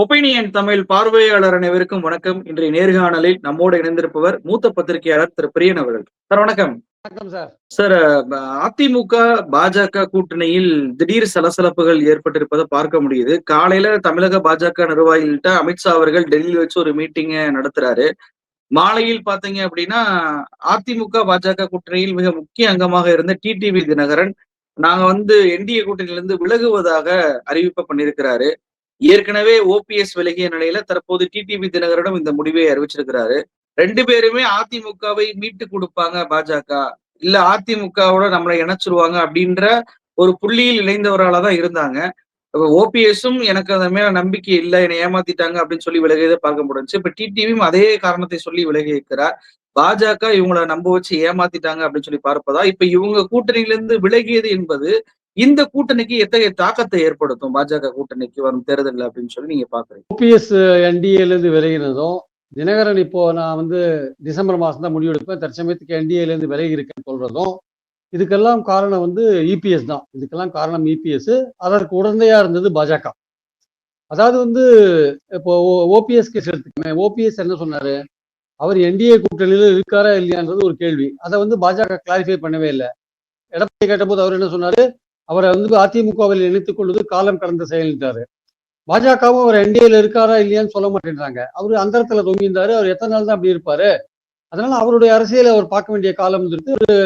Opinion Tamil பார்வையாளர் அனைவருக்கும் வணக்கம். இன்றைய நேர்காணலில் நம்மோடு இணைந்திருப்பவர் மூத்த பத்திரிகையாளர் திரு பிரியன் அவர்கள். சார் வணக்கம். வணக்கம் சார். சார் அதிமுக பாஜக கூட்டணியில் திடீர் சலசலப்புகள் ஏற்பட்டிருப்பதை பார்க்க முடியுது. காலையில தமிழக பாஜக நிர்வாகிகள்கிட்ட அமித்ஷா அவர்கள் டெல்லியில் வச்சு ஒரு மீட்டிங்கை நடத்துறாரு. மாலையில் பாத்தீங்க அப்படின்னா அதிமுக பாஜக கூட்டணியில் மிக முக்கிய அங்கமாக இருந்த டிடிவி தினகரன் நாங்க வந்து என்டிஏ கூட்டணியிலிருந்து விலகுவதாக அறிவிப்பை பண்ணியிருக்கிறாரு. ஏற்கனவே ஓபிஎஸ் விலகிய நிலையில தற்போது டிடிவி தினகரிடம் இந்த முடிவை அறிவிச்சிருக்கிறாரு. ரெண்டு பேருமே அதிமுகவை மீட்டு கொடுப்பாங்க பாஜக. இல்ல அதிமுகவோட நம்மளை இணைச்சிருவாங்க அப்படின்ற ஒரு புள்ளியில் இணைந்தவரால தான் இருந்தாங்க. ஓபிஎஸும் எனக்கு அந்த மேல நம்பிக்கை இல்லை என்னை ஏமாத்திட்டாங்க அப்படின்னு சொல்லி விலகியதை பார்க்க முடிஞ்சு இப்ப டிடிவியும் அதே காரணத்தை சொல்லி விலகி இருக்கிறார். பாஜக இவங்கள நம்ப வச்சு ஏமாத்திட்டாங்க அப்படின்னு சொல்லி பார்ப்பதா இப்ப இவங்க கூட்டணியிலிருந்து விலகியது என்பது இந்த கூட்டணிக்கு எத்தகைய தாக்கத்தை ஏற்படுத்தும்? பாஜக கூட்டணிக்கு வரும் தேர்தல் அப்படின்னு சொல்லி நீங்க பாக்குறீங்க. ஓபிஎஸ் என்டிஏலேருந்து விலகினதும் தினகரன் இப்போ நான் வந்து டிசம்பர் மாதம் தான் முடிவெடுப்பேன் தற்சமயத்துக்கு என்டிஏலேருந்து விலகி இருக்கேன்னு சொல்றதும் இதுக்கெல்லாம் காரணம் வந்து இபிஎஸ் தான். இதுக்கெல்லாம் காரணம் இபிஎஸ். அதற்கு உடந்தையா இருந்தது பாஜக. அதாவது வந்து இப்போ ஓபிஎஸ் கேஸ் எடுத்துக்கமே. ஓபிஎஸ் என்ன சொன்னாரு? அவர் என்டிஏ கூட்டணியில் இருக்காரா இல்லையான்றது ஒரு கேள்வி. அதை வந்து பாஜக கிளாரிஃபை பண்ணவே இல்லை. எடப்பாடி கேட்டபோது அவர் என்ன சொன்னாரு? அவரை வந்து அதிமுகவில் இணைத்துக் கொள்வது காலம் கடந்த செயல்ட்டாரு பாஜகவும் அவர் என்டிஏல இருக்காரா இல்லையான்னு சொல்ல மாட்டேன்றாங்க. அவர் அந்தரத்துல தொங்கியிருந்தாரு. அவர் எத்தனை நாள் தான் அப்படி இருப்பாரு? அதனால அவருடைய அரசியலை அவர் பார்க்க வேண்டிய காலம் வந்துருக்கு. ஒரு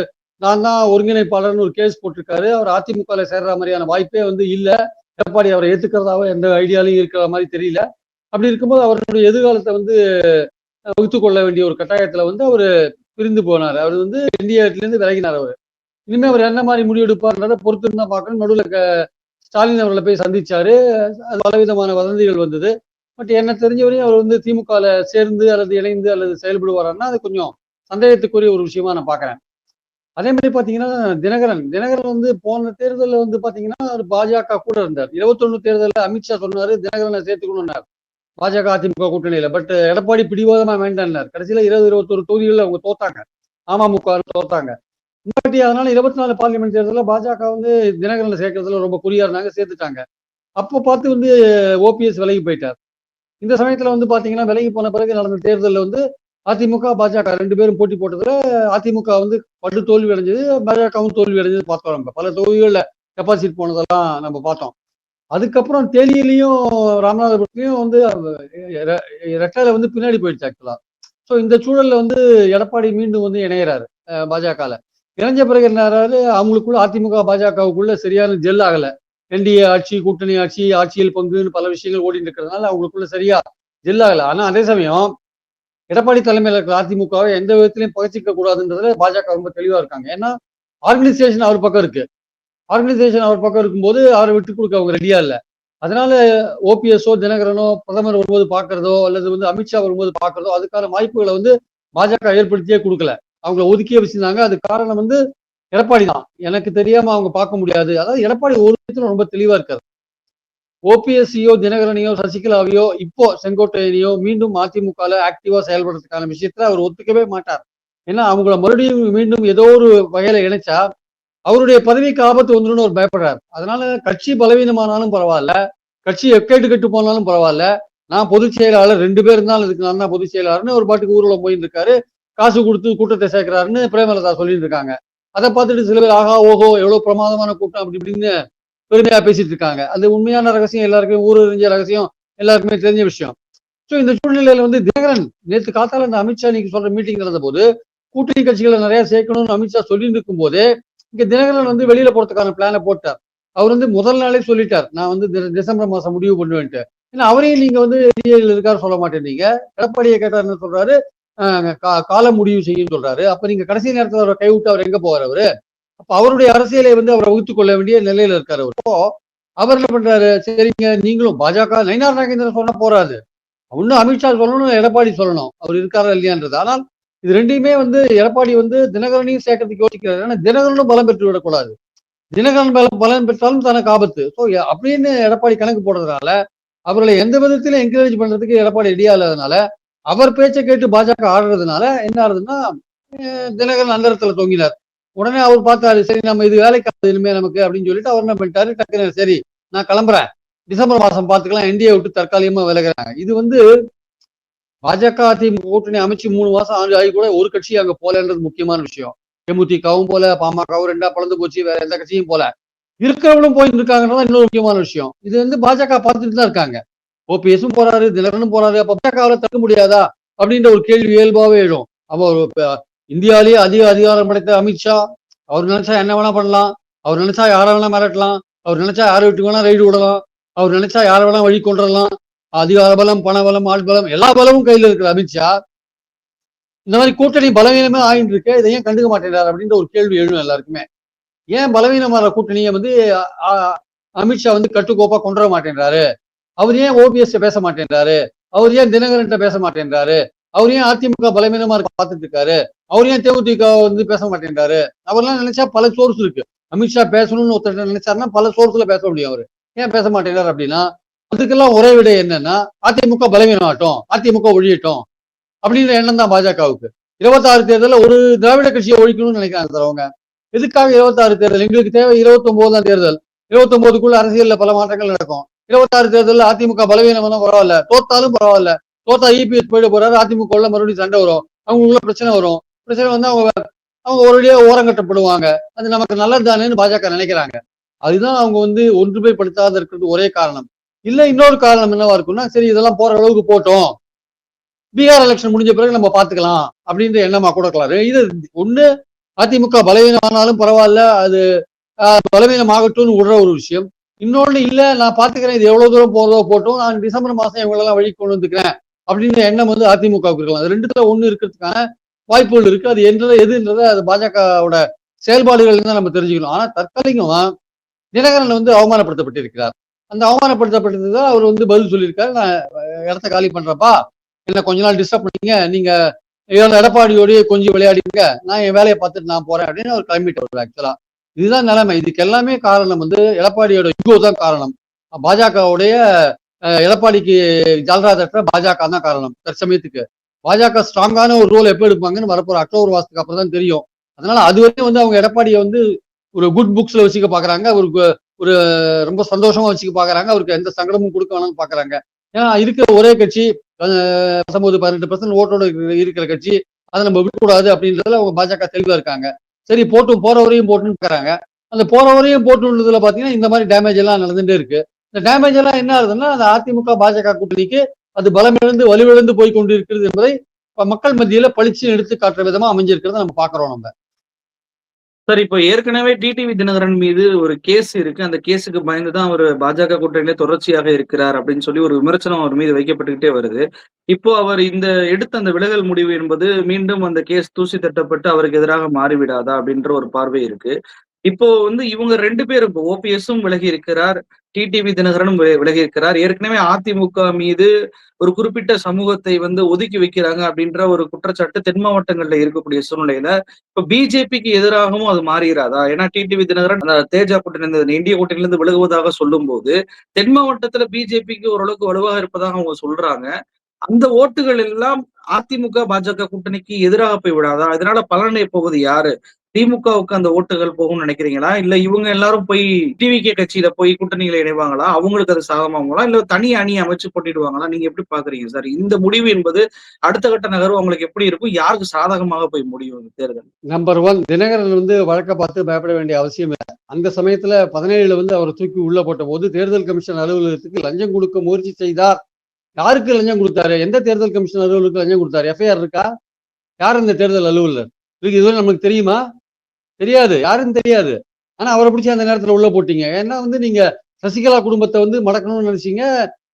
நான் தான் ஒருங்கிணைப்பாளர்னு ஒரு கேஸ் போட்டிருக்காரு. அவர் அதிமுகவில் சேர்ற மாதிரியான வாய்ப்பே வந்து இல்லை. எடப்பாடி அவரை ஏத்துக்கிறதாவோ எந்த ஐடியாலையும் இருக்கிற மாதிரி தெரியல. அப்படி இருக்கும்போது அவருடைய எதிர்காலத்தை வந்து வகுத்து கொள்ள வேண்டிய ஒரு கட்டாயத்துல வந்து அவர் பிரிந்து போனார். அவர் வந்து இந்தியாவிலேருந்து விலகினார் அவர். இனிமே அவர் என்ன மாதிரி முடிவெடுப்பார்ன்றத பொறுத்து இருந்தா பார்க்கணும். நடுவில் ஸ்டாலின் அவர்களை போய் சந்திச்சாரு. அது பலவிதமான வதந்திகள் வந்தது. பட் என்ன தெரிஞ்சவரையும் அவர் வந்து திமுகவில் சேர்ந்து அல்லது இணைந்து அல்லது செயல்படுவாரான்னா அது கொஞ்சம் சந்தேகத்துக்குரிய ஒரு விஷயமா நான் பார்க்குறேன். அதே மாதிரி பார்த்தீங்கன்னா தினகரன். தினகரன் வந்து போன தேர்தலில் வந்து பார்த்தீங்கன்னா அவர் பாஜக கூட இருந்தார். இருபத்தொன்னு தேர்தலில் அமித்ஷா சொன்னாரு தினகரனை சேர்த்துக்கணும்னார். பாஜக அதிமுக கூட்டணியில. பட் எடப்பாடி பிடிவாதமா வேண்டாம்னார் கடைசியில இருபது இருபத்தொரு தொகுதிகளில் அவங்க தோத்தாங்க. அமமுக தோத்தாங்க. முன்னாடி அதனால இருபத்தி நாலு பார்லிமெண்ட் தேர்தலில் பாஜக வந்து தினகரனை சேர்க்கறதுல ரொம்ப குறியா இருந்தாங்க சேர்த்துட்டாங்க. அப்போ பார்த்து வந்து ஓபிஎஸ் விலகி போயிட்டார். இந்த சமயத்துல வந்து பாத்தீங்கன்னா விலகி போன பிறகு நடந்த தேர்தலில் வந்து அதிமுக பாஜக ரெண்டு பேரும் போட்டி போட்டதுல அதிமுக வந்து படு தோல்வி அடைஞ்சது பாஜகவும் தோல்வி அடைஞ்சது பார்த்தோம் நம்ம. பல தொகுதிகளில் டெபாசிட் போனதெல்லாம் நம்ம பார்த்தோம். அதுக்கப்புறம் தேனியிலையும் ராமநாதபுரத்துலையும் வந்து ரெட்டையில வந்து பின்னாடி போயிடுச்சு ஆக்சுவலா ஸோ இந்த சூழல்ல வந்து எடப்பாடி மீண்டும் வந்து இணையறாரு பாஜகவில் இணைஞ்ச பிறகு என்ன அவங்களுக்குள்ள அதிமுக பாஜகவுக்குள்ள சரியான ஜெல் ஆகல. என்டிஏ ஆட்சி கூட்டணி ஆட்சி ஆட்சியில் பங்குன்னு பல விஷயங்கள் ஓடி இருக்கிறதுனால அவங்களுக்குள்ள சரியா ஜெல் ஆகல. ஆனா அதே சமயம் எடப்பாடி தலைமையில் இருக்கிற அதிமுகவை எந்த விதத்திலையும் பகிச்சிக்க கூடாதுன்றதுல பாஜக ரொம்ப தெளிவா இருக்காங்க. ஏன்னா ஆர்கனைசேஷன் அவர் பக்கம் இருக்கு. ஆர்கனைசேஷன் அவர் பக்கம் இருக்கும்போது அவரை விட்டு கொடுக்க அவங்க ரெடியா இல்லை. அதனால ஓபிஎஸ்ஓ தினகரனோ பிரதமர் வரும்போது பாக்குறதோ அல்லது வந்து அமித்ஷா வரும்போது பாக்குறதோ அதுக்கான வாய்ப்புகளை வந்து பாஜக ஏற்படுத்தியே கொடுக்கல. அவங்கள ஒதுக்கியே வச்சிருந்தாங்க. அது காரணம் வந்து எடப்பாடி தான். எனக்கு தெரியாம அவங்க பார்க்க முடியாது. அதாவது எடப்பாடி ஒரு விதத்துல ரொம்ப தெளிவா இருக்காரு. ஓபிஎஸ்சியோ தினகரனையோ சசிகலாவையோ இப்போ செங்கோட்டையனையோ மீண்டும் அதிமுகல ஆக்டிவா செயல்படுறதுக்கான விஷயத்துல அவர் ஒத்துக்கவே மாட்டார். ஏன்னா அவங்கள மறுபடியும் மீண்டும் ஏதோ ஒரு வகையில இணைச்சா அவருடைய பதவிக்கு ஆபத்து வந்துடும் அவர் பயப்படுறார். அதனால கட்சி பலவீனமானாலும் பரவாயில்ல. கட்சி எக்கேட்டு கெட்டு போனாலும் பரவாயில்ல. நான் பொதுச் செயலாளர் ரெண்டு பேர் இருந்தாலும் இதுக்கு நான் தான் பொதுச் செயலாளர்னு ஒரு பாட்டுக்கு ஊர்வலம் போயிட்டு இருக்காரு. காசு கொடுத்து கூட்டத்தை சேர்க்கிறாருன்னு பிரேமலதா சொல்லிட்டு இருக்காங்க அதை பார்த்துட்டு சில பேர் ஆகா ஓஹோ எவ்வளவு பிரமாதமான கூட்டம் அப்படி இப்படின்னு பெருமையா பேசிட்டு இருக்காங்க. அது உண்மையான ரகசியம் எல்லாருக்குமே ஊர் அறிஞ்ச ரகசியம் எல்லாருக்குமே தெரிஞ்ச விஷயம். ஸோ இந்த சூழ்நிலையில வந்து தினகரன் நேற்று காத்தால இந்த அமித்ஷா நீங்க சொல்ற மீட்டிங் நடந்த போது கூட்டணி கட்சிகளை நிறைய சேர்க்கணும்னு அமித்ஷா சொல்லிட்டு இருக்கும் போதே இங்க தினகரன் வந்து வெளியில போறதுக்கான பிளானை போட்டார். அவர் வந்து முதல் நாளே சொல்லிட்டார் நான் வந்து டிசம்பர் மாசம் முடிவு பண்ணுவேன்ட்டு. ஏன்னா அவரையும் நீங்க வந்து இருக்காரு சொல்ல மாட்டேன்றீங்க. எடப்பாடியை கேட்டார் என்ன சொல்றாரு? காலம் முடிவு செய்யும் சொல்றாரு. அப்ப நீங்க கடைசி நேரத்தில் அவரை கைவிட்டு அவர் எங்க போவார் அவரு? அப்ப அவருடைய அரசியலை வந்து அவரை வகுத்து கொள்ள வேண்டிய நிலையில இருக்காரு அவர். இப்போ அவர் என்ன பண்றாரு? சரிங்க நீங்களும் பாஜக நயினார் நாகேந்திரன் சொன்ன போறாது ஒன்னும் அமித்ஷா சொல்லணும் எடப்பாடி சொல்லணும். அவர் இருக்காரா இல்லையான்றது. ஆனால் இது ரெண்டையுமே வந்து எடப்பாடி வந்து தினகரனையும் சேர்க்கறதுக்கு யோசிக்கிறாரு. ஏன்னா தினகரனும் பலம் பெற்று விடக்கூடாது. தினகரன் பலம் பலம் பெற்றாலும் தனக்கு ஆபத்து. ஸோ அப்படின்னு எடப்பாடி கணக்கு போடுறதுனால அவர்களை எந்த விதத்திலும் என்கரேஜ் பண்றதுக்கு எடப்பாடி ரெடியா இல்லாதனால அவர் பேச்சை கேட்டு பாஜக ஆடுறதுனால என்ன ஆகுதுன்னா தினகரன் அந்த இடத்துல தொங்கினார். உடனே அவர் பார்த்தாரு சரி நம்ம இது வேலைக்கு இனிமே நமக்கு அப்படின்னு சொல்லிட்டு அவர் என்ன பண்ணிட்டாரு டக்குனு சரி நான் கிளம்புறேன். டிசம்பர் மாசம் பார்த்துக்கலாம் என்டிஏ விட்டு தற்காலிகமா விலகிறாங்க. இது வந்து பாஜக அதிமுக கூட்டணி அமைச்சு மூணு மாசம் ஆண்டு ஆகி கூட ஒரு கட்சி அங்க போலன்றது முக்கியமான விஷயம். தேமுதிகவும் போல பாமகவும் ரெண்டா பழந்து போச்சு வேற எந்த கட்சியும் போல. இருக்கிறவங்களும் போயிட்டு இருக்காங்கன்றதான் இன்னொரு முக்கியமான விஷயம். இது வந்து பாஜக பார்த்துட்டு தான் இருக்காங்க. ஓபிஎஸும் போறாரு திலகனும் போறாரு அப்ப பாஜகவில் தடுக்க முடியாதா? அப்படின்ற ஒரு கேள்வி இயல்பாவே எழும். அவர் இந்தியாவிலேயே அதிக அதிகாரம் படைத்த அமித்ஷா அவர் நினைச்சா என்ன வேணா பண்ணலாம். அவர் நினைச்சா யாரை வேணா மிரட்டலாம். அவர் நினைச்சா யாரை விட்டு வேணா ரைடு விடலாம். அவர் நினைச்சா யாரை வேணா வழி கொண்டுடலாம் அதிகார பலம் பண பலம் ஆள் பலம் எல்லா பலமும் கையில இருக்கிற அமித்ஷா இந்த மாதிரி கூட்டணி பலவீனமே ஆயிட்டு இருக்கு இதை ஏன் கண்டுக்க மாட்டேங்கிறார் அப்படின்ற ஒரு கேள்வி எழும் எல்லாருக்குமே. ஏன் பலவீனமான கூட்டணியை வந்து அமித்ஷா வந்து கட்டுக்கோப்பா கொண்டு வர மாட்டேன்றாரு அவர் ஏன் ஓபிஎஸ் பேச மாட்டேன்றாரு? அவர் ஏன் தினகரன் பேச மாட்டேன்றாரு? அவர் ஏன் அதிமுக பலவீனமா இருக்க பார்த்துட்டு இருக்காரு அவர் ஏன் தேமுதிக வந்து பேச மாட்டேன்றாரு? அவர்லாம் நினைச்சா பல சோர்ஸ் இருக்கு. அமித்ஷா பேசணும்னு ஒருத்தர் நினைச்சாருன்னா பல சோர்ஸ்ல பேச முடியும் அவரு. ஏன் பேச மாட்டேங்கிறார் அப்படின்னா அதுக்கெல்லாம் ஒரே விட என்னன்னா அதிமுக பலவீனமாகட்டும் அதிமுக ஒழியட்டும் அப்படின்ற எண்ணம் தான் பாஜகவுக்கு. இருபத்தாறு தேர்தலில் ஒரு திராவிட கட்சியை ஒழிக்கணும்னு நினைக்கிறாங்க சார் அவங்க. எதுக்காக இருபத்தாறு தேர்தல்? எங்களுக்கு தேவை இருபத்தொன்பது தான் தேர்தல். இருபத்தொன்பதுக்குள்ள அரசியல்ல பல மாற்றங்கள் நடக்கும். இருபத்தாறு தேர்தலில் அதிமுக பலவீனம் பரவாயில்ல. தோத்தாலும் பரவாயில்ல. தோத்தா இபிஎஸ் போயிட போறாரு அதிமுக மறுபடியும் சண்டை வரும். அவங்களுக்குள்ள பிரச்சனை வரும். பிரச்சனை வந்து அவங்க அவங்க ஒரேடியா ஓரங்கட்டப்படுவாங்க அது நமக்கு நல்லது தானேன்னு பாஜக நினைக்கிறாங்க. அதுதான் அவங்க வந்து ஒன்றுமைப்படுத்தாத இருக்கிறது ஒரே காரணம். இல்ல இன்னொரு காரணம் என்னவா இருக்கும்னா சரி இதெல்லாம் போற அளவுக்கு போட்டோம். பீகார் எலெக்ஷன் முடிஞ்ச பிறகு நம்ம பாத்துக்கலாம் அப்படின்ற எண்ணமா கூட இருக்கலாம். இது ஒண்ணு அதிமுக பலவீனமானாலும் பரவாயில்ல. அது ஆஹ், பலவீனமாகட்டும்னு விடுற ஒரு விஷயம். இன்னொன்னு இல்ல நான் பாத்துக்கிறேன் இது எவ்வளவு தூரம் போறதோ போட்டோம் நான் டிசம்பர் மாசம் இவங்களெல்லாம் வழி கொண்டு வந்துக்கிறேன் அப்படின்ற எண்ணம் வந்து அதிமுகவுக்கு இருக்கலாம். அது ரெண்டுத்துல ஒண்ணு இருக்கிறதுக்கான வாய்ப்புகள் இருக்கு. அது என்றது எதுன்றத அது பாஜகவோட செயல்பாடுகள் தான் நம்ம தெரிஞ்சுக்கணும். ஆனா தற்காலிகமா தினகரன் வந்து அவமானப்படுத்தப்பட்டிருக்கிறார். அந்த அவமானப்படுத்தப்பட்டிருந்தது அவர் வந்து பதில் சொல்லியிருக்காரு. நான் இடத்த காலி பண்றப்பா என்ன கொஞ்ச நாள் டிஸ்டர்ப் பண்ணீங்க நீங்க எடப்பாடியோடய கொஞ்சம் விளையாடிங்க நான் என் வேலையை பார்த்துட்டு நான் போறேன் அப்படின்னு அவர் கிளம்பிட்டு வருவார் ஆக்சுவலா இதுதான் நிலைமை. இதுக்கு எல்லாமே காரணம் வந்து எடப்பாடியோட யுகோ தான் காரணம். பாஜகவுடைய எடப்பாடிக்கு ஜால்ரா தட்டுற பாஜக தான் காரணம். தற்சமயத்துக்கு. பாஜக ஸ்ட்ராங்கான ஒரு ரோல் எப்போ எடுப்பாங்கன்னு வரப்போற அக்டோபர் மாசத்துக்கு அப்புறம் தான் தெரியும். அதனால அது வந்து அவங்க எடப்பாடியை வந்து ஒரு குட் புக்ஸ்ல வச்சுக்க பாக்குறாங்க. ஒரு ஒரு ரொம்ப சந்தோஷமா வச்சுக்க பாக்குறாங்க. அவருக்கு எந்த சங்கடமும் கொடுக்க வேணாம்னு பாக்குறாங்க. ஏன்னா இருக்கிற ஒரே கட்சி பத்தொன்பது பதினெட்டு பர்சன்ட் ஓட்டோட இருக்கிற- இருக்கிற கட்சி அதை நம்ம விடக்கூடாது அப்படின்றதுல அவங்க பாஜக தெளிவா இருக்காங்க. சரி போட்டும். போறவரையும் போட்டுன்னு இருக்கிறாங்க அந்த போறவரையும் போட்டுள்ளதுல பாத்தீங்கன்னா இந்த மாதிரி டேமேஜ் எல்லாம் நடந்துட்டே இருக்கு. இந்த டேமேஜ் எல்லாம் என்ன ஆகுதுன்னா அந்த அதிமுக பாஜக கூட்டணிக்கு அது பலமிழந்து வலுவிழந்து போய் கொண்டு இருக்கிறது என்பதை மக்கள் மத்தியில பளிச்சு எடுத்து காட்டுற விதமா அமைஞ்சிருக்கிறத நம்ம பாக்குறோம் நம்ம. சார் இப்போ ஏற்கனவே டிடிவி தினகரன் மீது ஒரு கேஸ் இருக்கு. அந்த கேஸுக்கு பயந்து தான் அவர் பாஜக கூட்டணியிலே தொடர்ச்சியாக இருக்கிறார் அப்படின்னு சொல்லி ஒரு விமர்சனம் அவர் மீது வைக்கப்பட்டுக்கிட்டே வருது. இப்போ அவர் இந்த எடுத்த அந்த விலகல் முடிவு என்பது மீண்டும் அந்த கேஸ் தூசி தட்டப்பட்டு அவருக்கு எதிராக மாறிவிடாதா அப்படின்ற ஒரு பார்வை இருக்கு. இப்போ வந்து இவங்க ரெண்டு பேரும் இப்போ ஓபிஎஸும் விலகி இருக்கிறார் டிடிவி தினகரனும் விலகி இருக்கிறார் ஏற்கனவே அதிமுக மீது ஒரு குறிப்பிட்ட சமூகத்தை வந்து ஒதுக்கி வைக்கிறாங்க அப்படின்ற ஒரு குற்றச்சாட்டு தென் மாவட்டங்கள்ல இருக்கக்கூடிய சூழ்நிலையில இப்ப பிஜேபிக்கு எதிராகவும் அது மாறுகிறாதா ஏன்னா டிடிவி தினகரன் அந்த தேஜா கூட்டணி இந்திய கூட்டணியிலிருந்து விலகுவதாக சொல்லும் போது தென் மாவட்டத்துல பிஜேபிக்கு ஓரளவுக்கு வலுவாக இருப்பதாக அவங்க சொல்றாங்க. அந்த ஓட்டுகள் எல்லாம் அதிமுக பாஜக கூட்டணிக்கு எதிராக போய் விடாதா? இதனால பலனை போவது யாரு? திமுகவுக்கு அந்த ஓட்டுகள் போகும்னு நினைக்கிறீங்களா? இல்ல இவங்க எல்லாரும் போய் டிவிகே கட்சியில போய் கூட்டணியில இணைவாங்களா? அவங்களுக்கு அது சாதமாகுங்களா? இல்ல தனி அணி அமைச்சு போட்டிடுவாங்களா? நீங்க எப்படி பாக்குறீங்க சார்? இந்த முடிவு என்பது அடுத்த கட்ட நகர்வு அவங்களுக்கு எப்படி இருக்கும்? யாருக்கு சாதகமாக போய் முடியும் இந்த தேர்தல்? நம்பர் ஒன் தினகரன் வந்து வழக்க பார்த்து பயப்பட வேண்டிய அவசியம் இல்லை. அந்த சமயத்துல பதினேழுல வந்து அவர் தூக்கி உள்ள போட்ட போது தேர்தல் கமிஷன் அலுவலகத்துக்கு லஞ்சம் கொடுக்க முயற்சி செய்தார். யாருக்கு லஞ்சம் கொடுத்தாரு? எந்த தேர்தல் கமிஷன் அலுவலருக்கு லஞ்சம் கொடுத்தாரு? எஃப்ஐஆர் இருக்கா? யார் இந்த தேர்தல் அலுவலர்? இதுவரை நமக்கு தெரியுமா? தெரியாது யாருன்னு தெரியாது. ஆனா அவரை பிடிச்சி அந்த நேரத்துல உள்ள போட்டீங்க. ஏன்னா வந்து நீங்க சசிகலா குடும்பத்தை வந்து மடக்கணும்னு நினைச்சீங்க.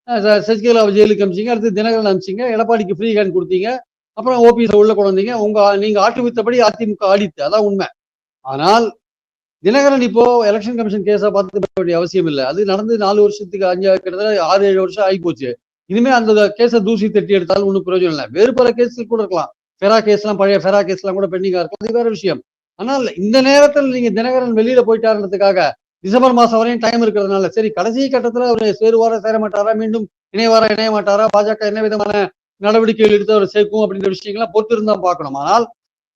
சசிகலா சசிகலாவை ஜெயிலுக்கு அமிச்சிங்க அடுத்து தினகரன் அமிச்சிங்க எடப்பாடிக்கு ஃப்ரீ ஹேண்ட் கொடுத்தீங்க. அப்புறம் ஓபிஎஸ் உள்ள கொண்டு வந்தீங்க உங்க நீங்க ஆட்டுவித்தபடி அதிமுக ஆடித்து அதான் உண்மை. ஆனால் தினகரன் இப்போ எலெக்ஷன் கமிஷன் கேஸை பார்த்து வேண்டிய அவசியம் இல்லை. அது நடந்து நாலு வருஷத்துக்கு அஞ்சு கிட்டத்தட்ட ஆறு ஏழு வருஷம் ஆகி போச்சு இனிமே அந்த கேஸை தூசி தட்டி எடுத்தாலும் ஒன்றும் பிரயோஜனம் இல்லை. வேறு பல கேஸில் கூட இருக்கலாம். ஃபெரா கேஸ்லாம் பழைய ஃபெரா கேஸ்லாம் கூட பெண்டிங்காக இருக்கும் அது வேற விஷயம். ஆனால் இந்த நேரத்தில் நீங்க தினகரன் வெளியில போயிட்டாருன்றதுக்காக டிசம்பர் மாசம் வரையும் டைம் இருக்கிறதுனால சரி கடைசி கட்டத்துல அவர் சேருவாரா சேர மாட்டாரா மீண்டும் இணைவாரா இணைய மாட்டாரா பாஜக என்ன விதமான நடவடிக்கைகள் எடுத்து அவர் சேர்க்கும் அப்படின்ற விஷயங்கள்லாம் பொறுத்து இருந்தா பார்க்கணும். ஆனால்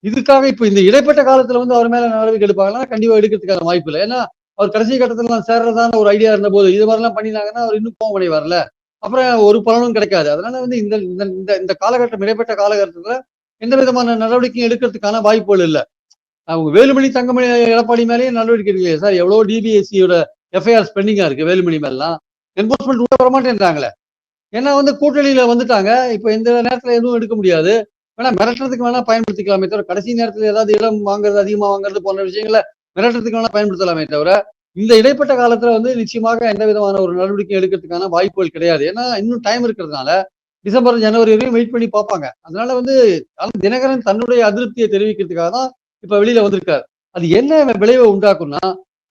இதுக்காக இப்ப இந்த இடைப்பட்ட காலத்துல வந்து அவர் மேல நடவடிக்கை எடுப்பாங்கன்னா கண்டிப்பா எடுக்கிறதுக்கான வாய்ப்பு இல்லை. ஏன்னா அவர் கடைசி கட்டத்துல நான் சேர்றதான ஒரு ஐடியா இருந்த போது இது மாதிரிலாம் பண்ணினாங்கன்னா அவர் இன்னும் கோவம் அடைவார்ல. அப்புறம் ஒரு பலனும் கிடைக்காது. அதனால வந்து இந்த இந்த இந்த இந்த காலகட்டம் இடைப்பட்ட காலகட்டத்துல எந்த விதமான நடவடிக்கையும் எடுக்கிறதுக்கான வாய்ப்புகள் இல்லை. அவங்க வேலுமணி தங்கமணி எடப்பாடி மேலேயே நடவடிக்கை இருக்கு சார்? எவ்வளவு டிபிஎஸ்சியோட எஃப்ஐஆர் ஸ்பெண்டிங்காக இருக்கு வேலுமணி மேலாம் என்போர்ஸ்மெண்ட் உள்ள வரமாட்டேன்றாங்களே. ஏன்னா வந்து கூட்டணியில வந்துட்டாங்க. இப்ப இந்த நேரத்துல எதுவும் எடுக்க முடியாது. வேணா மிரட்டுறதுக்கு வேணா பயன்படுத்திக்கலாமே தவிர கடைசி நேரத்துல ஏதாவது இடம் வாங்குறது அதிகமாக வாங்குறது போன்ற விஷயங்களை மிரட்டுறதுக்கு வேணா பயன்படுத்தலாமே தவிர இந்த இடைப்பட்ட காலத்துல வந்து நிச்சயமாக எந்த விதமான ஒரு நடவடிக்கை எடுக்கிறதுக்கான வாய்ப்புகள் கிடையாது. ஏன்னா இன்னும் டைம் இருக்கிறதுனால டிசம்பர் ஜனவரி வரையும் வெயிட் பண்ணி பார்ப்பாங்க. அதனால வந்து தினகரன் தன்னுடைய அதிருப்தியை தெரிவிக்கிறதுக்காக தான் இப்ப வெளியில வந்திருக்காரு. அது என்ன விளைவை உண்டாக்கும்னா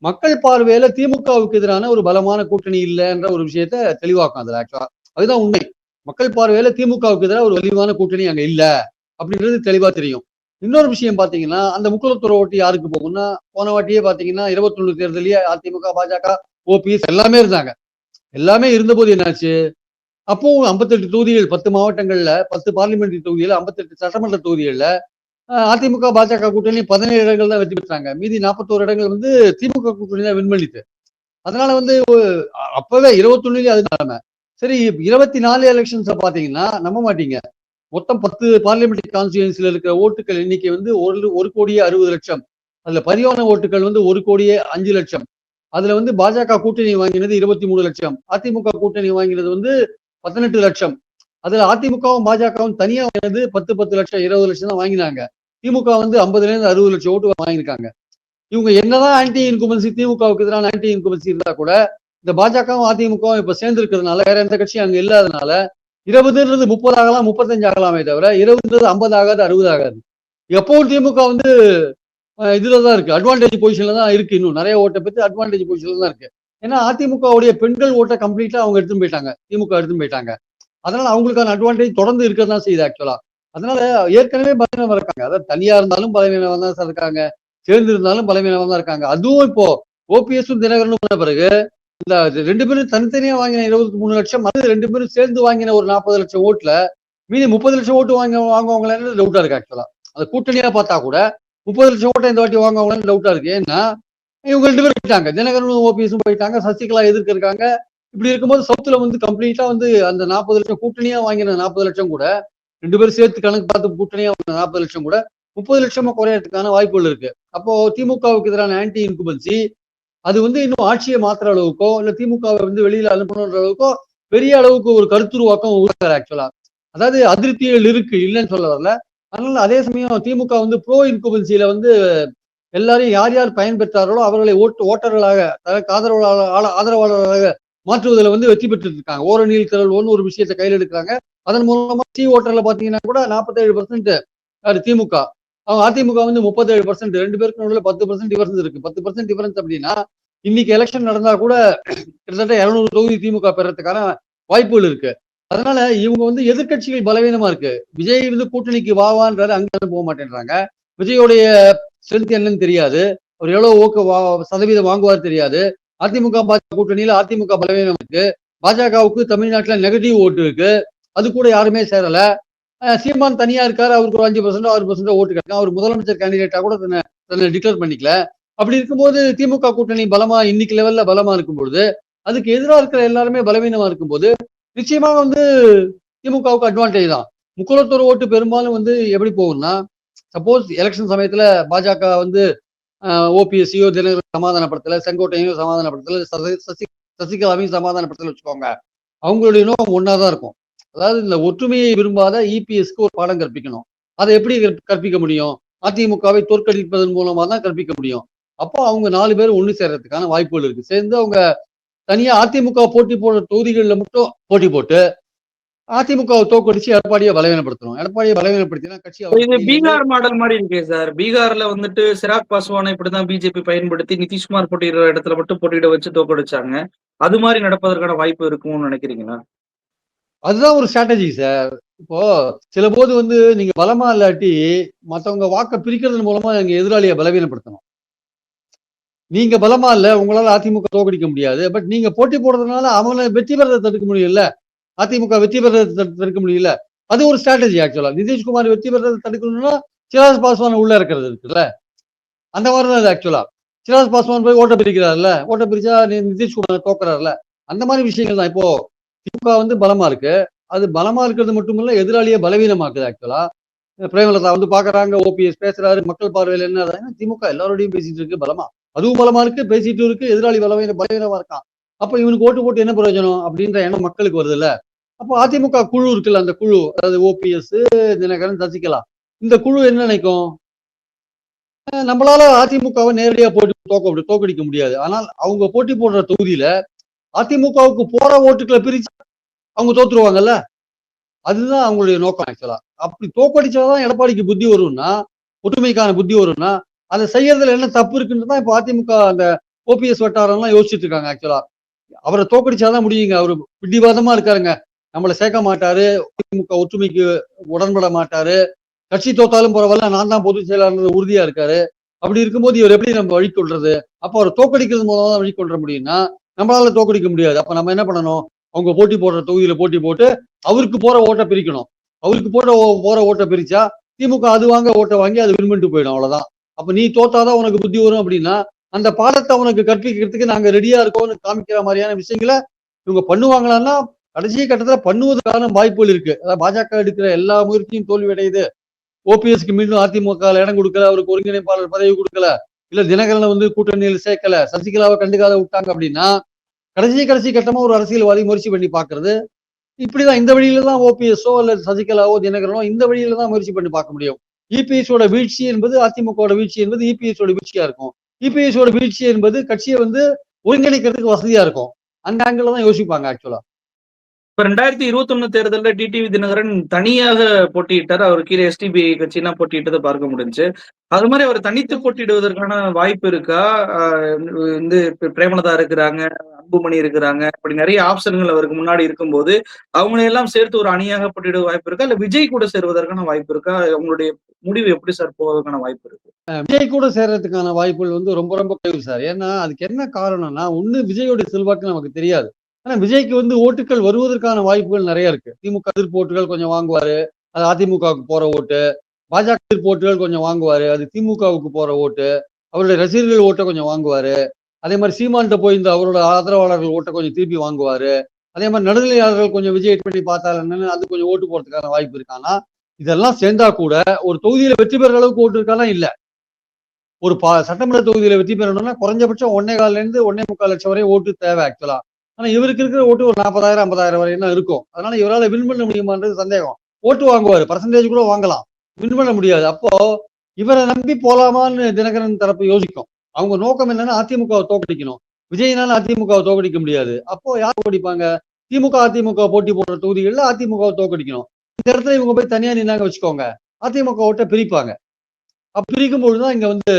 மக்கள் பார்வையில திமுகவுக்கு எதிரான ஒரு பலமான கூட்டணி இல்லைன்ற ஒரு விஷயத்த தெளிவாக்கும் அதுல ஆக்சுவலா அதுதான் உண்மை. மக்கள் பார்வையில திமுகவுக்கு எதிராக ஒரு வலிவான கூட்டணி அங்க இல்ல அப்படின்றது தெளிவா தெரியும். இன்னொரு விஷயம் பாத்தீங்கன்னா அந்த முக்குலத்துறை ஓட்டு யாருக்கு போகும்னா போன வாட்டியே பாத்தீங்கன்னா இருபத்தொன்னு தேர்தலையே அதிமுக பாஜக ஓபிஎஸ் எல்லாமே இருந்தாங்க. எல்லாமே இருந்தபோது என்னாச்சு? அப்போ ஐம்பத்தெட்டு தொகுதிகள் பத்து மாவட்டங்கள்ல பத்து பார்லிமெண்ட் தொகுதிகள் ஐம்பத்தெட்டு சட்டமன்ற தொகுதிகளில் அதிமுக பாஜக கூட்டணி பதினேழு இடங்கள் தான் வெற்றி பெற்றாங்க. மீதி நாற்பத்தோரு இடங்கள் வந்து திமுக கூட்டணி தான் வின் பண்ணிட்டு அதனால வந்து அப்பவே இருபத்தொன்னுலயே அது நிலைமை சரி இருபத்தி நாலு எலெக்ஷன்ஸை பார்த்தீங்கன்னா நம்ப மாட்டீங்க. மொத்தம் பத்து பார்லிமெண்ட் கான்ஸ்டியூன்சில இருக்கிற ஓட்டுகள் எண்ணிக்கை வந்து ஒரு ஒரு கோடியே அறுபது லட்சம். அதுல பதிவான ஓட்டுகள் வந்து ஒரு கோடியே அஞ்சு லட்சம். அதுல வந்து பாஜக கூட்டணி வாங்கினது இருபத்தி மூணு லட்சம். அதிமுக கூட்டணி வாங்கினது வந்து பதினெட்டு லட்சம். அதுல அதிமுகவும் பாஜகவும் தனியா வாங்கினது பத்து பத்து லட்சம் இருபது லட்சம் தான் வாங்கினாங்க. திமுக வந்து ஐம்பதுல இருந்து அறுபது லட்சம் ஓட்டு வாங்கியிருக்காங்க. இவங்க என்னதான் ஆன்டி இன்குமன்சி திமுகவுக்கு எதிரான ஆன்டி இன்குமன்சி இருந்தா கூட இந்த பாஜகவும் அதிமுகவும் இப்ப சேர்ந்து இருக்கிறதுனால வேற எந்த கட்சியும் அங்க இல்லாதனால இருபதுன்றது முப்பது ஆகலாம் முப்பத்தஞ்சு ஆகலாமே தவிர இருபதுன்றது ஐம்பது ஆகாது அறுபது ஆகாது எப்பவும் திமுக வந்து அஹ், இதுலதான் இருக்கு. அட்வான்டேஜ் பொசிஷன்ல தான் இருக்கு இன்னும். நிறைய ஓட்டை பற்றி அட்வான்டேஜ் பொசிஷன்ல தான் இருக்கு. ஏன்னா அதிமுகவுடைய பெண்கள் ஓட்டை கம்ப்ளீட்டா அவங்க எடுத்துன்னு போயிட்டாங்க. திமுக எடுத்துன்னு போயிட்டாங்க. அதனால அவங்களுக்கான அட்வான்டேஜ் தொடர்ந்து இருக்க தான் செய்யுது ஆக்சுவலா அதனால ஏற்கனவே பலவீனமா இருக்காங்க. அதாவது தனியா இருந்தாலும் பலவீனமா தான் சார் இருக்காங்க. சேர்ந்து இருந்தாலும் பலவீனம் தான் இருக்காங்க. அதுவும் இப்போ ஓபிஎஸும் தினகரனும் போன பிறகு இந்த ரெண்டு பேரும் தனித்தனியா வாங்கின இருபத்தி மூணு லட்சம் அது ரெண்டு பேரும் சேர்ந்து வாங்கின ஒரு நாற்பது லட்சம் ஓட்டுல மீதி முப்பது லட்சம் ஓட்டு வாங்க வாங்குவாங்களேன்னு டவுட்டா இருக்கு ஆக்சுவலா அந்த கூட்டணியா பார்த்தா கூட முப்பது லட்சம் ஓட்டை இந்த வாட்டி வாங்குவாங்களேன்னு டவுட்டா இருக்கு. ஏன்னா இவங்க ரெண்டு பேரும் போயிட்டாங்க. தினகரனும் ஓபிஎஸும் போயிட்டாங்க. சசிகலா எதிர்க்க இருக்காங்க. இப்படி இருக்கும்போது சவுத்துல வந்து கம்ப்ளீட்டா வந்து அந்த நாற்பது லட்சம் கூட்டணியா வாங்கின நாற்பது லட்சம் கூட ரெண்டு பேரும் சேர்த்து கணக்கு பார்த்து கூட்டணியா நாற்பது லட்சம் கூட முப்பது லட்சமா குறையறதுக்கான வாய்ப்புகள் இருக்கு. அப்போ திமுகவுக்கு எதிரான ஆன்டி இன்குபன்சி அது வந்து இன்னும் ஆட்சியை மாத்துற அளவுக்கோ இல்ல திமுகவை வந்து வெளியில அனுப்பணுன்ற அளவுக்கோ பெரிய அளவுக்கு ஒரு கருத்துருவாக்கம் உருவாக்குற ஆக்சுவலா அதாவது அதிருப்திகள் இருக்கு இல்லைன்னு சொல்ல வரல. அதனால அதே சமயம் திமுக வந்து ப்ரோ இன்குபன்சியில வந்து எல்லாரையும் யார் யார் பயன்பெற்றார்களோ அவர்களை ஓட்டு ஓட்டர்களாக ஆதரவாளர் ஆதரவாளர்களாக மாற்றுவதில் வந்து வெற்றி பெற்று இருக்காங்க. ஓரணியில் திரள் ஒன்று ஒரு விஷயத்தை கையில் எடுக்கிறாங்க. அதன் மூலமா சி ஓட்டர்ல பாத்தீங்கன்னா கூட நாற்பத்தேழு பர்சன்ட் திமுக. அவங்க அதிமுக வந்து முப்பத்தேழு பர்சன்ட் ரெண்டு பேருக்கு நடுவில் பத்து பர்சன்ட் டிஃபரன்ஸ் இருக்கு. பத்து பர்சன்ட் டிஃபரன்ஸ் அப்படின்னா இன்னைக்கு எலெக்ஷன் நடந்தா கூட கிட்டத்தட்ட இருநூறு தொகுதி திமுக பெறத்துக்கான வாய்ப்புகள் இருக்கு. அதனால இவங்க வந்து எதிர்க்கட்சிகள் பலவீனமா இருக்கு. விஜய் வந்து கூட்டணிக்கு வாவான்றாரு அங்க போக மாட்டேன்றாங்க. விஜயோடைய ஸ்ட்ரென்த் என்னன்னு தெரியாது. அவர் எவ்வளவு ஓக்கு வா- சதவீதம் வாங்குவார் தெரியாது. அதிமுக பாஜக கூட்டணியில அதிமுக பலவீனம் இருக்கு. பாஜகவுக்கு தமிழ்நாட்டுல நெகட்டிவ் ஓட்டு இருக்கு. அது கூட யாருமே சேரல. சீமான் தனியா இருக்காரு. அவருக்கு ஒரு அஞ்சு பர்சன்டோ ஆறு பர்சன்டோ ஓட்டு கிடைக்கும். அவர் முதலமைச்சர் கேண்டிடேட்டா கூட தன்னை தன்னை டிக்ளேர் பண்ணிக்கல. அப்படி இருக்கும்போது திமுக கூட்டணி பலமா இன்னைக்கு லெவல்ல பலமா இருக்கும்பொழுது அதுக்கு எதிராக இருக்கிற எல்லாருமே பலவீனமா இருக்கும்போது நிச்சயமாக வந்து திமுகவுக்கு அட்வான்டேஜ் தான். முக்குளத்தூர் ஓட்டு பெரும்பாலும் வந்து எப்படி போகும்னா சப்போஸ் எலெக்ஷன் சமயத்துல பாஜக வந்து ஓபிஎஸ்சியோ தினகரன் சமாதானப்படுத்தல செங்கோட்டையோ சமாதானப்படுத்தல சசி- சசி சசிகலாவையும் சமாதானப்படுத்தல வச்சுக்கோங்க. அவங்களுடைய நோக்கம் ஒன்னாதான் இருக்கும். அதாவது இந்த ஒற்றுமையை விரும்பாத இபிஎஸ்க்கு ஒரு பாடம் கற்பிக்கணும். அதை எப்படி கற்ப- கற்பிக்க முடியும்? அதிமுகவை தோற்கடிப்பதன் மூலமா தான் கற்பிக்க முடியும். அப்போ அவங்க நாலு பேர் ஒண்ணு சேர்றதுக்கான வாய்ப்புகள் இருக்கு. சேர்ந்து அவங்க தனியா அதிமுக போட்டி போடுற தொகுதிகளில் மட்டும் போட்டி போட்டு அதிமுகவை தோற்கடிச்சு எடப்பாடியை பலவீனப்படுத்தணும். எடப்பாடியை பலவீனப்படுத்தினா கட்சி இது பீகார் மாடல் மாதிரி இருக்கே சார். பீகார்ல வந்துட்டு சிராக் பாஸ்வானை இப்படிதான் பிஜேபி பயன்படுத்தி நிதிஷ்குமார் போட்டியிடுற இடத்துல மட்டும் போட்டியிட வச்சு தோக்கடிச்சாங்க அது மாதிரி நடப்பதற்கான வாய்ப்பு இருக்கும்னு நினைக்கிறீங்களா? அதுதான் ஒரு ஸ்ட்ராட்டஜி சார் இப்போ சில போது வந்து நீங்க பலமா இல்லாட்டி மற்றவங்க வாக்க பிரிக்கிறது மூலமா எங்க எதிராளியை பலவீனப்படுத்தணும். நீங்க பலமா இல்ல உங்களால அதிமுக தோக்கடிக்க முடியாது. பட் நீங்க போட்டி போடுறதுனால அவங்கள வெற்றி பெறதை தடுக்க முடியல. அதிமுக வெற்றி பெறதை தடு- தடுக்க முடியல. அது ஒரு ஸ்ட்ராட்டஜி ஆக்சுவலா நிதிஷ்குமார் வெற்றி பெறதை தடுக்கணும்னா சிராஜ் பாஸ்வான் உள்ள இருக்கிறது இருக்குல்ல. அந்த மாதிரி தான் ஆக்சுவலா சிராஜ் பாஸ்வான் போய் ஓட்ட பிரிக்கிறாருல்ல. ஓட்ட பிரிச்சா நிதிஷ்குமார் தோக்குறாருல அந்த மாதிரி விஷயங்கள் தான். இப்போ திமுக வந்து பலமா இருக்கு. அது பலமா இருக்கிறது மட்டும் இல்ல எதிராளியை பலவீனமாக்குது ஆக்சுவலா பிரேமலதா வந்து பாக்குறாங்க ஓபிஎஸ் பேசுறாரு மக்கள் பார்வையில் என்ன திமுக எல்லாரோடையும் பேசிட்டு இருக்கு பலமா. அதுவும் பலமா இருக்கு பேசிட்டு இருக்கு எதிராளி பலவீன பலவீனமா இருக்கான். அப்ப இவனுக்கு ஓட்டு போட்டு என்ன பிரயோஜனம்? அப்படின்ற எண்ணம் மக்களுக்கு வருது இல்ல அப்போ அதிமுக குழு இருக்குல்ல அந்த குழு அதாவது ஓபிஎஸ் தினகரன் சசிகலா இந்த குழு என்ன நினைக்கும்? நம்மளால அதிமுகவை நேரடியா போட்டு தோக்க தோக்கடிக்க முடியாது. ஆனால் அவங்க போட்டி போடுற தொகுதியில அதிமுகவுக்கு போற ஓட்டுகளை பிரிச்சு அவங்க தோத்துருவாங்கல்ல? அதுதான் அவங்களுடைய நோக்கம் ஆக்சுவலா அப்படி தோக்கடிச்சாதான் எடப்பாடிக்கு புத்தி வரும்னா ஒற்றுமைக்கான புத்தி வரும்னா அதை செய்யறதுல என்ன தப்பு இருக்குன்னு தான் இப்போ அதிமுக அந்த ஓபிஎஸ் வட்டாரம்லாம் யோசிச்சுட்டு இருக்காங்க ஆக்சுவலா அவரை தோக்கடிச்சாதான் முடியுங்க. அவரு பிடிவாதமா இருக்காருங்க. நம்மளை சேர்க்க மாட்டாரு. அதிமுக ஒற்றுமைக்கு உடன்பட மாட்டாரு. கட்சி தோத்தாலும் பரவாயில்ல நான் தான் பொதுச் செயலாளர் உறுதியா இருக்காரு. அப்படி இருக்கும்போது இவர் எப்படி நம்ம வழி கொள்றது? அப்போ அவர் தோக்கடிக்கிறது மூலமா தான் வழி கொள்ற முடியும்னா நம்மளால தோக்கடிக்க முடியாது. அப்ப நம்ம என்ன பண்ணணும்? அவங்க போட்டி போடுற தொகுதியில போட்டி போட்டு அவருக்கு போற ஓட்டை பிரிக்கணும். அவருக்கு போற போற ஓட்டை பிரிச்சா திமுக அது வாங்க ஓட்டை வாங்கி அது வின் பண்ணிட்டு போயிடும் அவ்வளவுதான். அப்ப நீ தோத்தாதான் உனக்கு புத்தி வரும் அப்படின்னா அந்த பாடத்தை அவனுக்கு கற்பிக்கிறதுக்கு நாங்க ரெடியா இருக்கோம்னு காமிக்கிற மாதிரியான விஷயங்களை இவங்க பண்ணுவாங்களான்னா கடைசி கட்டத்துல பண்ணுவதற்கான வாய்ப்புகள் இருக்கு. அதாவது பாஜக எடுக்கிற எல்லா முயற்சியும் தோல்வி அடையுது ஓபிஎஸ்க்கு மீண்டும் அதிமுக இடம் கொடுக்கல அவருக்கு ஒருங்கிணைப்பாளர் பதவி கொடுக்கல இல்ல தினகரனை வந்து கூட்டணியில் சேர்க்கல சசிகலாவை கண்டுக்காத விட்டாங்க அப்படின்னா கடைசி கடைசி கட்டமா ஒரு அரசியல்வாதி முயற்சி பண்ணி பாக்குறது இப்படிதான் இந்த வழியில தான் ஓபிஎஸ்ஓ அல்ல சசிகலாவோ தினகரனோ இந்த வழியில தான் முயற்சி பண்ணி பார்க்க முடியும். இபிஎஸோட வீழ்ச்சி என்பது அதிமுகவோட வீழ்ச்சி என்பது இபிஎஸோட வீழ்ச்சியா இருக்கும். இபிஎஸோட வீழ்ச்சி என்பது கட்சியை வந்து ஒருங்கிணைக்கிறதுக்கு வசதியா இருக்கும். அந்த ஆங்கிள் தான் யோசிப்பாங்க ஆக்சுவலா இப்ப ரெண்டாயிரத்தி இருபத்தி ஒண்ணு தேர்தலில் டிடிவி தினகரன் தனியாக போட்டியிட்டார். அவர் கீழே எஸ்டிபி கட்சினா போட்டியிட்டதை பார்க்க முடிஞ்சு. அது மாதிரி அவர் தனித்து போட்டியிடுவதற்கான வாய்ப்பு இருக்கா? ஆஹ் வந்து பிரேமலதா இருக்கிறாங்க. அன்புமணி இருக்கிறாங்க. இப்படி நிறைய ஆப்ஷன்கள் அவருக்கு முன்னாடி இருக்கும்போது அவங்களையெல்லாம் சேர்த்து ஒரு அணியாக போட்டியிட வாய்ப்பு இருக்கா? இல்ல விஜய் கூட சேருவதற்கான வாய்ப்பு இருக்கா? அவங்களுடைய முடிவு எப்படி சார் போவதற்கான வாய்ப்பு இருக்கு? விஜய் கூட சேர்றதுக்கான வாய்ப்புகள் வந்து ரொம்ப ரொம்ப குறைவு சார் ஏன்னா அதுக்கு என்ன காரணம்னா ஒண்ணு விஜயோட செல்வாக்கு நமக்கு தெரியாது. ஆனா விஜய்க்கு வந்து ஓட்டுகள் வருவதற்கான வாய்ப்புகள் நிறைய இருக்கு. திமுக எதிர்ப்பு ஓட்டுகள் கொஞ்சம் வாங்குவாரு. அது அதிமுகவுக்கு போற ஓட்டு. பாஜக எதிர்ப்பு ஓட்டுகள் கொஞ்சம் வாங்குவாரு. அது திமுகவுக்கு போற ஓட்டு. அவருடைய ரசிகர்கள் ஓட்டை கொஞ்சம் வாங்குவாரு. அதே மாதிரி சீமான்கிட்ட போய் இந்த அவரோட ஆதரவாளர்கள் ஓட்டை கொஞ்சம் திருப்பி வாங்குவாரு. அதே மாதிரி நடுநிலையாளர்கள் கொஞ்சம் விஜய் பண்ணி பார்த்தாலும் அது கொஞ்சம் ஓட்டு போறதுக்கான வாய்ப்பு இருக்கானா இதெல்லாம் சேர்ந்தா கூட ஒரு தொகுதியில வெற்றி பெற அளவுக்கு ஓட்டு இருக்கானா? இல்ல. ஒரு பா சட்டமன்ற தொகுதியில வெற்றி பெறணும்னா குறைஞ்சபட்சம் ஒன்னே கால்ல இருந்து ஒன்னே முக்கால் லட்சம் வரை ஓட்டு தேவை ஆக்சுவலா ஆனா இவருக்கு இருக்கிற ஓட்டு ஒரு நாற்பதாயிரம் ஐம்பதாயிரம் வரை தான் இருக்கும். அதனால இவரால் வின் பண்ண முடியுமான்றது சந்தேகம். ஓட்டு வாங்குவாரு. பர்சன்டேஜ் கூட வாங்கலாம். வின் பண்ண முடியாது. அப்போ இவரை நம்பி போலாமான்னு தினகரன் தரப்பு யோசிக்கும். அவங்க நோக்கம் என்னன்னா அதிமுகவை தோக்கடிக்கணும். விஜயினால அதிமுகவை தோக்கடிக்க முடியாது. அப்போ யார் தோக்கடிப்பாங்க? திமுக அதிமுக போட்டி போடுற தொகுதிகளில் அதிமுகவை தோக்கடிக்கணும். இந்த இடத்துல இவங்க போய் தனியா நின்னாங்க வச்சுக்கோங்க. அதிமுக ஓட்ட பிரிப்பாங்க. அப்ப பிரிக்கும் பொழுதுதான் இங்க வந்து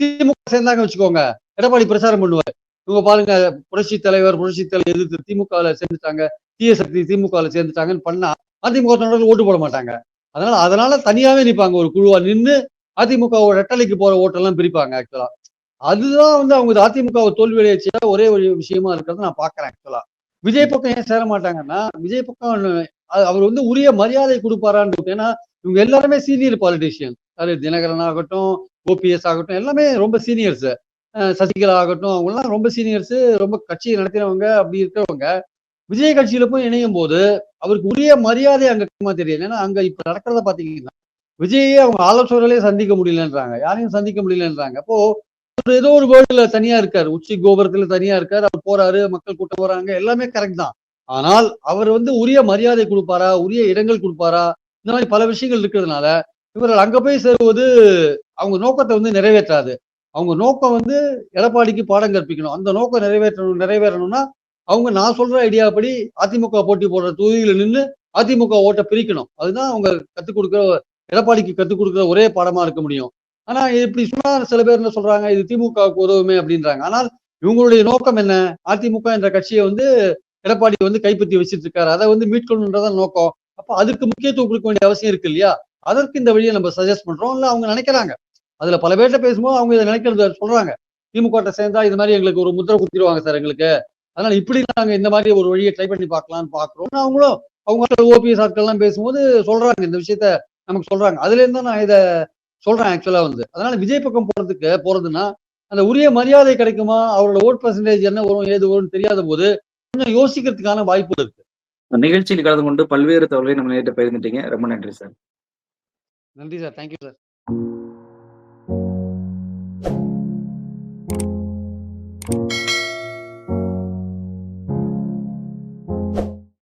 திமுக சேர்ந்தாங்க வச்சுக்கோங்க. எடப்பாடி பிரச்சாரம் பண்ணுவார். இவங்க பாருங்க புரட்சி தலைவர் புரட்சி தலைவர் எதிர்த்து திமுகவில் சேர்ந்துட்டாங்க. தீய சக்தி திமுகவில் சேர்ந்துட்டாங்கன்னு பண்ணா அதிமுக தொண்டர்கள் ஓட்டு போட மாட்டாங்க. அதனால அதனால தனியாவே நிற்பாங்க ஒரு குழுவா நின்று அதிமுகவோட ரெட்டலைக்கு போற ஓட்டெல்லாம் பிரிப்பாங்க ஆக்சுவலா அதுதான் வந்து அவங்க அதிமுகவை தோல்வி அடையச்சா ஒரே ஒரு விஷயமா இருக்கிறத நான் பாக்குறேன் ஆக்சுவலா விஜய் பக்கம் ஏன் சேர மாட்டாங்கன்னா விஜய் பக்கம் அவர் வந்து உரிய மரியாதை கொடுப்பாரான்னு ஏன்னா இவங்க எல்லாருமே சீனியர் பாலிட்டிஷியன் அது தினகரன் ஆகட்டும் ஓபிஎஸ் ஆகட்டும் எல்லாமே ரொம்ப சீனியர்ஸ் சசிகலா ஆகட்டும் அவங்க எல்லாம் ரொம்ப சீனியர்ஸ் ரொம்ப கட்சியை நடத்தினவங்க அப்படி இருக்கிறவங்க. விஜய் கட்சியில போய் இணையும் போது அவருக்கு உரிய மரியாதை அங்க அதிகமா தெரியும் ஏன்னா அங்க இப்ப நடக்கிறத பாத்தீங்கன்னா விஜயே அவங்க ஆலோசகர்களே சந்திக்க முடியலன்றாங்க. யாரையும் சந்திக்க முடியலன்றாங்க. அப்போ அவர் ஏதோ ஒரு வேர்ல்டுல தனியா இருக்காரு. உச்சி கோபுரத்துல தனியா இருக்காரு. அவர் போறாரு மக்கள் கூட்டம் போறாங்க எல்லாமே கரெக்ட் தான். ஆனால் அவர் வந்து உரிய மரியாதை கொடுப்பாரா? உரிய இடங்கள் கொடுப்பாரா? இந்த மாதிரி பல விஷயங்கள் இருக்கிறதுனால இவர்கள் அங்க போய் சேருவது அவங்க நோக்கத்தை வந்து நிறைவேற்றாது. அவங்க நோக்கம் வந்து எடப்பாடிக்கு பாடம் கற்பிக்கணும். அந்த நோக்கம் நிறைவேற்றணும் நிறைவேறணும்னா அவங்க நான் சொல்ற ஐடியாப்படி அதிமுக போட்டி போடுற தொகுதியில நின்று அதிமுக ஓட்டை பிரிக்கணும். அதுதான் அவங்க கத்துக் கொடுக்குற எடப்பாடிக்கு கத்துக் கொடுக்குற ஒரே பாடமா இருக்க முடியும். ஆனா இப்படி சொன்னா சில பேர் என்ன சொல்றாங்க இது திமுகவுக்கு உதவுமே அப்படின்றாங்க. ஆனால் இவங்களுடைய நோக்கம் என்ன? அதிமுக என்ற கட்சியை வந்து எடப்பாடி வந்து கைப்பற்றி வச்சிட்டு இருக்காரு அதை வந்து மீட்கணுன்றதான் நோக்கம். அப்ப அதுக்கு முக்கியத்துவம் கொடுக்க வேண்டிய அவசியம் இருக்கு இல்லையா? அதற்கு இந்த வழியை நம்ம சஜஸ்ட் பண்றோம். இல்ல அவங்க நினைக்கிறாங்க. அதுல பல பேர்கிட்ட பேசும்போது அவங்க இதை நினைக்கிறது சொல்றாங்க. திமுக சேர்ந்தா இது மாதிரி எங்களுக்கு ஒரு முத்திரை கொடுத்துருவாங்க சார் எங்களுக்கு. அதனால இப்படி நாங்க இந்த மாதிரி ஒரு வழியை ட்ரை பண்ணி பார்க்கலாம்னு பாக்குறோம் அவங்களும் அவங்க ஓபிஎஸ் ஆட்கள்லாம் பேசும்போது சொல்றாங்க. இந்த விஷயத்த நமக்கு சொல்றாங்க. அதுல இருந்து தான் நான் இதை சொல்றேன் ஆக்சுவலா வந்து. அதனால விஜய் பக்கம் போறதுக்கு போறதுன்னா அந்த உரிய மரியாதை கிடைக்குமா? அவரோட ஓட் பர்சன்டேஜ் என்ன வரும் ஏது வரும்னு தெரியாத போது கொஞ்சம் யோசிக்கிறதுக்கான வாய்ப்பு இருக்கு. நிகழ்ச்சியில் கலந்து கொண்டு பல்வேறு தகவல்களை நம்ம நேரிட்டு பகிர்ந்துட்டீங்க. ரொம்ப நன்றி சார். நன்றி சார். Thank you sir